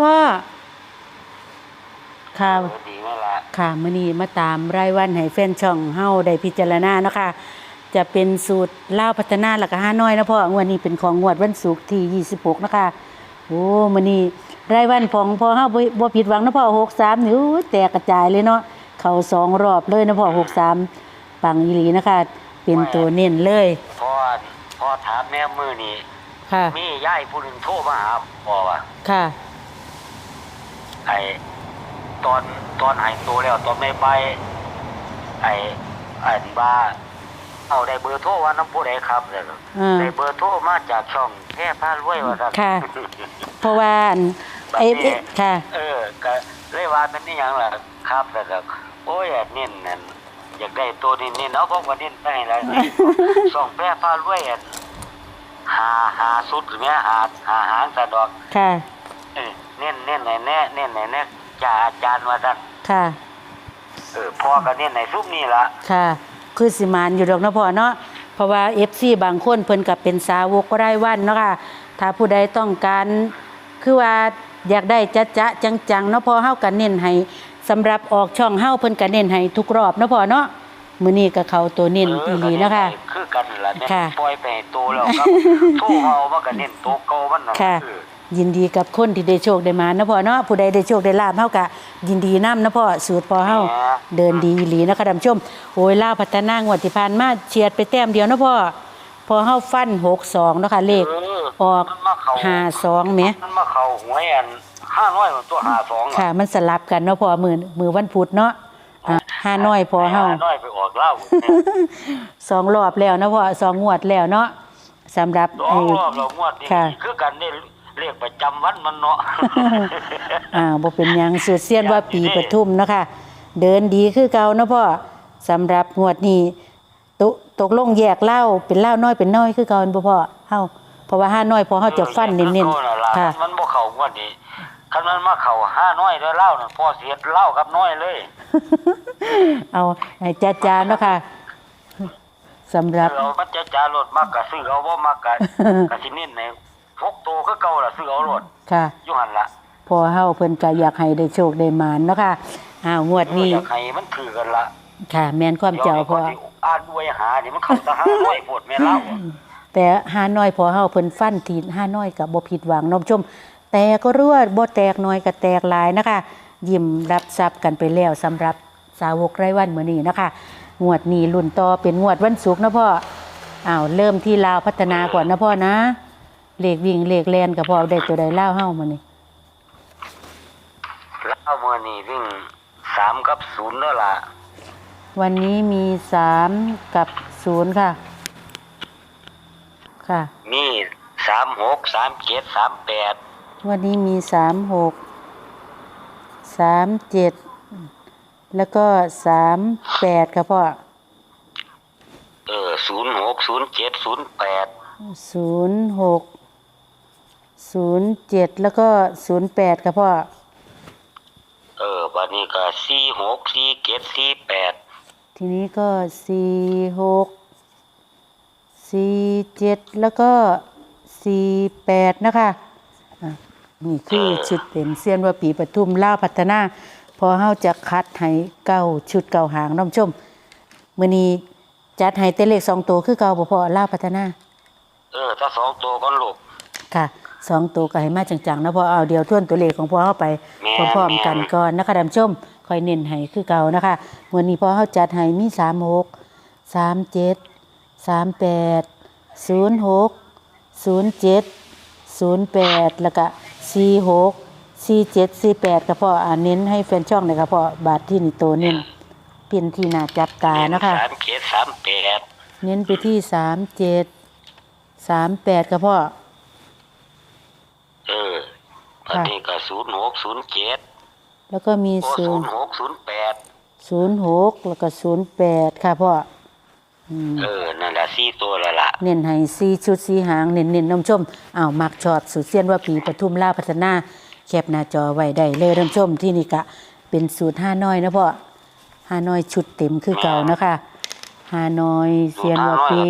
พ่อค่ะเออดีนั่นละค่ะมื้อนี้มาตามรายวันให้แฟนช่องเฮาได้พิจารณาเนาะคะจะเป็นสูตรลาวพัฒนาแล้วก็ห้าน้อยนะพ่องวดนี้เป็นของงวดวันศุกร์ที่26นะคะโอ้มื้อนี้รายวันของพ่อเฮาบ่บ่ผิดหวังนะพ่อ63นี่อู้แตกกระจายเลยเนาะเข้าสองรอบเลยนะพ่อ63ปังอีหลีนะคะ เป็นตัวเน้นเลยพอพอถามแม่มือนี่ค่ะ มียายผู้หนึ่งโทรมาหาพ่อว่าค่ะ ไอ้ตอนตอนหายตัวแล้วตอนไม่ไปไอ้ไอ้บ้าเอาได้เบอร์โทรว่าน้ำผู้ใดครับเลยอ่าได้เบอร์โทรมาจากช่องแค่พารวยว่าซั่นค่ะ เพราะว่าอันไอ้เอ๊ะค่ะ เออก็เลยว่าเป็นนี่ยังล่ะครับแล้วก็โอ้ยอันนี่นั่นอยากได้ตัวนี้นี่เนาะบอกว่านี่ได้แล้วส่องแพ้พารวยอันหาหาสุดหรือแม่หาหาหางสะดอก ค่ะ เออเน้นเน้นไหนแน่เน้นไหนแน่จ่าอาจารย์ว่าท่านค่ะ เออพ่อก็เน้นไหนซุปนี่ละค่ะ คือสิมานอยู่ดอกเนาะพ่อเนาะเพราะว่า FC บางคนเพิ่นก็เป็นสาวกรายวันเนาะค่ะ ถ้าผู้ใดต้องการคือว่าอยากได้จะจะจังๆเนาะพ่อเฮาก็เน้นให้สำหรับออกช่องเฮาเพิ่นก็เน้นให้ทุกรอบเนาะพ่อเนาะมื้อนี้ก็เข้าตัวเน้นอีหลีเนาะค่ะ คือกันล่ะเนี่ยค่ะ ปล่อยไปให้โตแล้วครับ โทรเอามาก็เน้นโตเก่ามันน่ะค่ะ เออ ยินดีกับคนที่ได้โชคได้มาเนาะพ่อเนาะผู้ใดได้โชคได้ลาบเฮาก็ยินดีนํเนาะพ่อสูตรพ่อเฮาเดินดีอีหลีนะคะท่านผู้ชมโอ้ยลาวพัฒนางวดที่ผ่านมาเฉียดไปแต้มเดียวเนาะพ่อพอเฮาฟัน62เนาะค่ะเลขเออออกมันมาเข้า52แหมมันมาเข้าหวยอันห้าน้อยกว่าตัวห้าสองค่ะ มันสลับกันเนาะพ่อมือมือวันพุธเนาะอะห้าน้อยพอเฮาห้าน้อยไปออกเหล้าสองรอบแล้วเนาะพ่อสองงวดแล้วเนาะสำหรับสอไอ้งรอบเรางวดนี่ค่ะคือกันนี่ เรียกประจำวันมันเนาะ อ่าบ่เป็นหยังสุดเสียนว่าปีปทุมเนาะค่ะ เดินดีคือเก่าเนาะพ่อสำหรับงวดนี้ตกตกลงแยกเหล้าเป็นเหล้าน้อยเป็นน้อยคือเก่าแม่นบ่พ่อเฮาเพราะว่าห้าน้อยพอเฮาจะฟันเน้นคือๆค่ะ มันบ่เข้างวดนี้คันมันมาเข้าห้าน้อยแล้วเหล้านั่นพอเสียเหล้ากับน้อยเลย เอาให้จ้าๆเนาะค่ะสำหรับ เรามันจะจารถมากกะซื้อเอาบ่มากกะ กะสิเน้นใน พกโตคือเก่าล่ะซื้อเอารถค่ะอยู่หั่นล่ะพอเฮาเพิ่นก็อยากให้ได้โชคได้หมานเนาะค่ะอ้าวงวดนี้อยากให้มันถือกันละค่ะ แม่นความเจ้าพอดี๋ยวนี้คนที่อ่านอวยหานี่มันเข้าแตาห้าน้อยโพดแม่เล่าแต่ห้าน้อยพอเฮาเพิ่นฟันทีห้าน้อยก็บ่ผิดหวังน้องชม แต่ก็รั่วบ่แตกน้อยก็แตกหลายนะคะยิ้มรับทรัพย์กันไปแล้วสำหรับสาวกไร้วันมื้อนี้นะคะงวดนี้รุ่นต่อเป็นงวดวันศุกร์นะพ่ออ้าวเริ่มที่ลาวพัฒนาก่อนนะพ่อนะ เลขวิ่งเลขแล่นก็พอได้ตัวใดลาวเฮามื้อนี้แล้วมื้อนี้วิ่งสามกับศูนย์แล้วล่ะวันนี้มีสามกับศูนย์ค่ะ ค่ะ มีสามหกสามเจ็ดสามแปดวันนี้มีสามหกสามเจ็ดแล้วก็สามแปดครับพ่อเออศูนย์หกศูนย์เจ็ดศูนย์แปดศูนย์หก ศูนย์เจ็ดแล้วก็ศูนย์แปดครับพ่อ เออบัดนี้ก็สี่หกสี่เจ็ดสี่แปดทีนี้ก็สี่หกสี่เจ็ดแล้วก็สี่แปดนะคะอะนี่คือชุดเป็นเซียนว่าปีปทุมล่าวพัฒนา พอเฮาจะคัดให้เก้าชุดเก้าหางน้องชมมื้อนี้จัดให้แต่เลขสองตัวคือเก่าบ่พอล่าวพัฒนา เออ ถ้าสองตัวก็ลูก ค่ะ สองตัวก็ให้มาจังๆนะพอเอาเดียวทวนตัวเลขของพ่อเข้าไปแม่นพร้อมๆกันแม่นก่อนนะคะท่านผู้ชมคอยเน้นให้คือเก่านะคะวันนี้พอเขาจัดให้มีสามหกสามเจ็ดสามแปดศูนย์หกศูนย์เจ็ดศูนย์แปดแล้วก็สี่หกสี่เจ็ดสี่แปดก็พออ่านเน้นให้แฟนช่องเลยค่ะพอบาทที่นี่โตเน้นเปลี่ยนที่หน้าจับตานะคะสามเจ็ดสามแปดเน้นไปที่สามเจ็ดสามแปดค่ะพ่อเออ บัดนี้ก็ศูนย์หกศูนย์เจ็ดแล้วก็มีโอ้ศูศูนนย์ย์หกศูนย์แปดศูนย์หกแล้วก็ศูนย์แปดค่ะพ่ออืม เออ นั่นแหละสี่ตัวและล่ะเน้นให้ซีชุดสีหางเน้นเน้นน้ำชมอ้าวมักชอบสุดเสียนว่าปีปทุมล่าพัฒนาแคบหน้าจอไว้ได้เลยน้ำชมที่นี่กะเป็นสูตรห้าน้อยนะพ่อห้าน้อยชุดเต็มคือเก่านะคะห้าน้อยเสียนว่าปี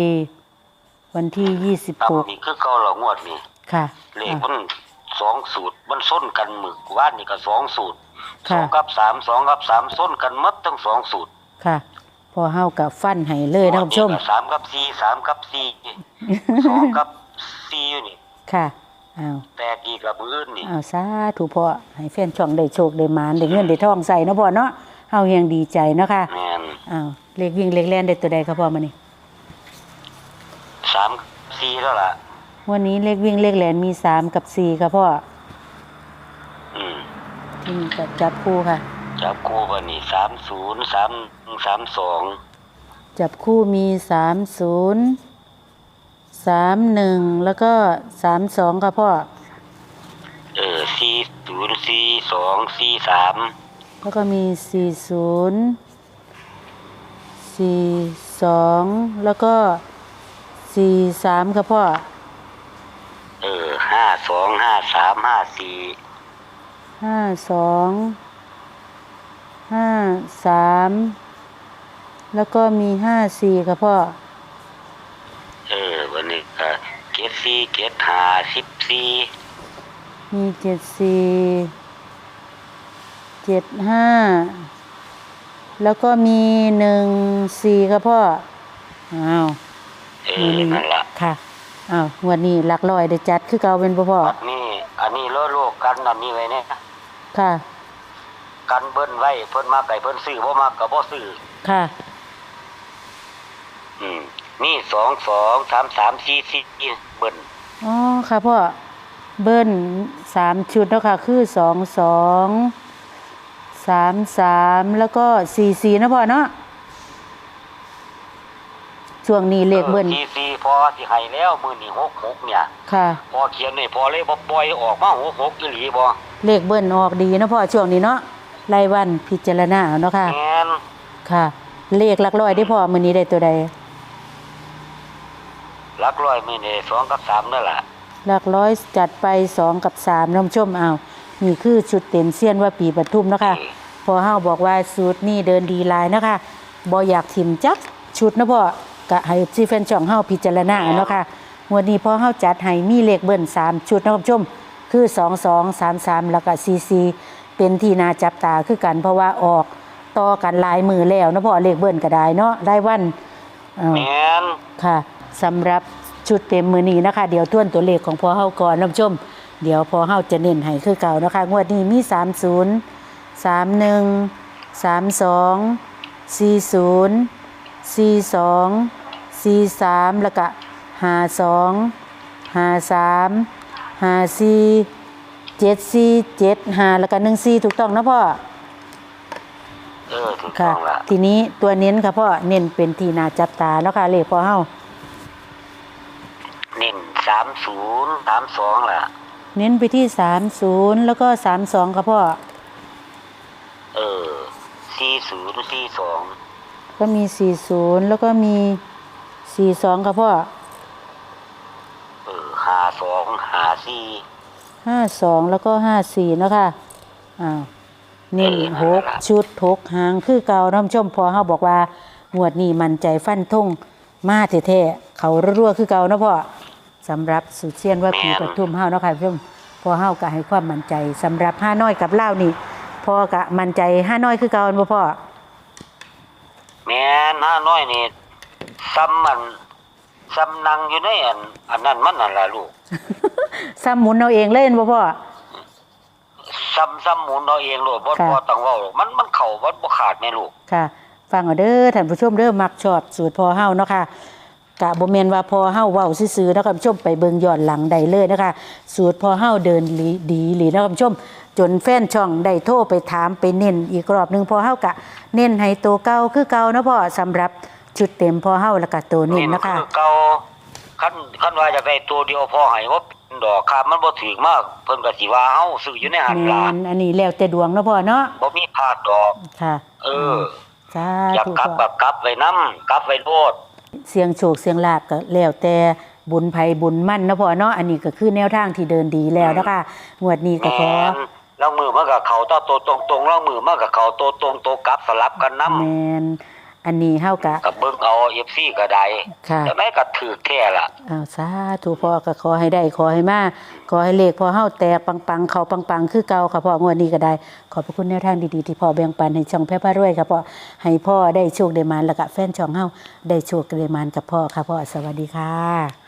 วันที่ยี่สิบครับหกนี่คือเก่าหรอกงวดนี่ค่ะเลขอะมันสองสูตร มันส้นกันหมึกว่านนี่ก็สองสูตรสค่ะ องกับสามสองกับสามส้นกันหมัดทั้งสองสูตรค่ะ พอเฮากับฟันให้เลยนะคุณผู้ชมงวดนี้ก็สามกับสี่สามกับสี่สองกับสี่อยู่นี่ค่ะอ้าวแตกอีกกับมืออื่นนี่ อ้าวสาธุพ่อให้แฟนช่องได้โชคได้หมานได้เงินได้ทองใส่เนาะพ่อเนาะเฮายังดีใจเนาะค่ะแมนอ้าวเลขวิ่งเลขแล่นได้ตัวใดครับพ่อมานี่สามสี่แล้วล่ะวันนี้เลขวิ่งเลขแล่นมีสามกับสี่ครับพ่ออืม ที่นี่ก็จับคู่ค่ะ จับคู่กันนี่สามศูนย์สามสามสองจับคู่มีสามศูนย์สามหนึ่งแล้วก็สามสองครับพ่อ เออสี่ศูนย์สี่สองสี่สามแล้วก็มีสี่ศูนย์สี่สองแล้วก็สี่สามครับพ่อ เออห้าสองห้าสามห้าสี่ ห้าสองห้าสามแล้วก็มีห้าสี่ครับพ่อ เออ วันนี้ก็เกตสี่เกตห้าสิบสี่มีเจ็ดสี่เจ็ดห้าแล้วก็มีหนึ่งสี่ครับพ่อ อ้าวเอมืออนี้นั่นละค่ะ อ้าวงวันนี้หลักร้อยได้จัดคือเก่าเป็นบ่พ่อ อันนี้ อันนี้โลโลกกันอันนี้ไว้เนี่ย ค่ะ กันเบิ้นไว้เพิ่นมาไก่เพิ่นซื้อบ่มาก็บ่ซื้อค่ะ อืมนี่สองสองสามสามสี่สี่เบิ้นอ๋อค่ะพ่อเบิ้ลสามชุดเนาะค่ะ คือสองสองสามสามแล้วก็สี่สี่นะพ่อเนาะช่วงนี้เลขเบิ้ลสี่สี่พอสิให้แล้วมื้อนี้หกหกเนี่ย ค่ะ พอเขียนนี่พอเลยบ่ปล่อยออกมาหกหกอีหลีบ่ เลขเบิ้ลออกดีนะพ่อช่วงนี้เนาะรายวันพิจารณาเอาเนาะค่ะ แม่นค่ะ เลขหลักร้อยได้พ่อมื้อนี้ได้ตัวใดหลักร้อยมื้อนี้สองกับสามนั่นล่ะหลักร้อยจัดไปสองกับสามน้ำชมเอานี่คือชุดเต็มเสี้ยนว่าปีปทุมเนาะคะพอเฮาบอกว่าสูตรนี่เดินดีหลายเนาะคะบ่อยากถิ่มจักชุดนะพ่อกะให้ซีแฟนช่องเฮาพิจารณาเอาเนาะค่ะงวันนี้พอเฮาจัดให้มีเลขเบิ้ลสามชุดนะคุณผู้ชม คือสองสองสามสามแล้วก็ซีซีเป็นที่น่าจับตาคือกันเพราะว่าออกต่อกันหลายมือแล้วเนาะพ่อเลขเบิ้ลก็ได้เนาะได้วันเอ่อแม่นค่ะสำหรับชุดเต็มมือนี้นะคะ เดี๋ยวทวนตัวเลขของพอเฮาก่อนท่านผู้ชม เดี๋ยวพอเฮาจะเน้นให้คือเก่านะคะ งวดนี้มี 30 31 32 40 42 43 แล้วก็52 53 54 74 75แล้วก็14ถูกต้องนะพ่อเออถูกต้ค่ะองล่ะทีนี้ตัวเน้นค่ะพ่อเน้นเป็นที่นาจับตาแล้วค่ะเลขพอเฮาเน้นสามศูนย์สามสองล่ะเน้นไปที่สามศูนย์แล้วก็สามสองครับพ่อเออสี่ศูนย์สี่สองก็มีสี่ศูนย์แล้วก็มีสี่สองครับพ่อเออห้า สองห้าสี่ห้าสองแล้วก็ห้าสี่เนาะคะอ้าวเน้นหกชุดหกหางคือเก่าน้ำชมพอเฮาบอกว่างวดนี้มันใจฟันทงมาแท้ๆเขารั่วๆคือเก่าเนาะพ่อสำหรับสุเชียนว่าปีปทุมเฮาเนาะค่ะผู้ชมพอเฮาก็ให้ความมั่นใจสำหรับห้าน้อยกับเล่าวนี่พอกะมั่นใจห้าน้อยคือเก่าบ่พ่อแม่นห้าน้อยนี่ซ้ำมัน ซ้ำนังอยู่ในอันอันนั้นมันนั่นล่ะลูกซ้ำหมุนเอาเองเล่นบ่พ่อซ้ำซ้ำหมุนเอาเองลูกบ่ค่ะบ่ต้องเว้าหรอกมันมันเข้าบ่บ่ขาดแม่ลูกค่ะฟังเอาเด้อท่านผู้ชมเด้อมักชอบสูตรพอเฮาเนาะค่ะกะบ่แม่นว่าพอเฮาเว้าซื่อๆเนาะค่ะผู้ชมไปเบิ่งย้อนหลังได้เลยนะคะ สูตรพอเฮาเดินดีดีหลีเนาะค่ะผู้ชม จนแฟนช่องได้โทรไปถามไปเน้นอีกรอบหนึงพอเฮากะเน้นให้ตัวเก่าคือเก่าเนาะพ่อสำหรับชุดเต็มพอเฮาแล้วก็ตัวเน้นเนาะค่ะคือเก่า คันคันว่าอยากได้ตัวเดียวพอให้บ่เป็นดอกครับมันบ่ถึกมาก เพิ่นก็สิว่าเฮาซื้ออยู่ในหันแม่ล่ะนอันนี้แล้วแต่ดวงเนาะพ่อเนาะบ่มีพลาดดอกค่ะ เออสาอยากธุกลับพ่อแบบกลับไว้นํกลับไว้โลดเสียงโชคเสียงลาบก็แล้วแต่บุญภัยบุญมั่นเนาะพ่อเนาะอันนี้ก็คือแนวทางที่เดินดีแล้วนะคะงวดนี้ก็แม่ขอ นแล้วมือมันก็เข้าต่อตัวตรงๆแล้วมือมันก็เข้าตัวตรงตัวกลับสลับกันนํแมน อันนี้เฮากะก็เบิ่งเอา FC ก็ได้ค่ะแล้วไหนก็ถือแท้ล่ะอ้าวสาธุพ่อก็ขอให้ได้ขอให้มาขอให้เลขพ่อเฮาแตกปังๆ เขาปังๆ คือเก่าค่ะพ่องวดนี้ก็ได้ ขอบพระคุณแนวทางดีๆที่พ่อแบ่งปันให้ช่องแพ่พารวยค่ะพ่อให้พ่อได้โชคได้มานแล้วก็แฟนช่องเฮาได้โชคได้มานกับพ่อค่ะพ่อสวัสดีค่ะ